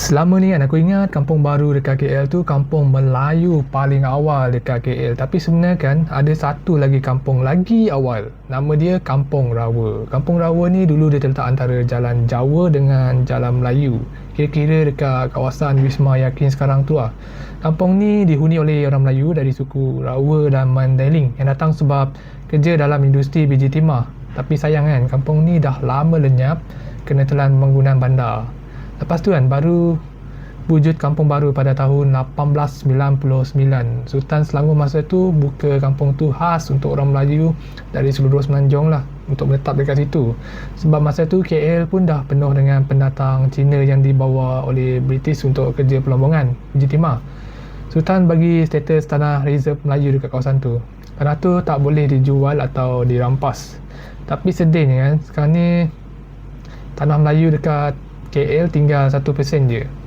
Selama ni kan aku ingat kampung baru dekat KL tu kampung Melayu paling awal dekat KL. Tapi sebenarnya kan ada satu lagi kampung lagi awal. Nama dia Kampung Rawa. Kampung Rawa ni dulu dia terletak antara Jalan Jawa dengan Jalan Melayu. Kira-kira dekat kawasan Wisma Yakin sekarang tu lah. Kampung ni dihuni oleh orang Melayu dari suku Rawa dan Mandailing yang datang sebab kerja dalam industri biji timah. Tapi sayang kan, kampung ni dah lama lenyap kena telan pembangunan bandar. Lepas tu kan baru wujud kampung baru pada tahun 1899. Sultan Selangor masa tu buka kampung tu khas untuk orang Melayu dari seluruh Semenanjung lah untuk menetap dekat situ. Sebab masa tu KL pun dah penuh dengan pendatang Cina yang dibawa oleh British untuk kerja pelombongan timah. Sultan bagi status tanah reserve Melayu dekat kawasan tu. Tanah tu tak boleh dijual atau dirampas. Tapi sedihnya kan sekarang ni tanah Melayu dekat KL tinggal 1% je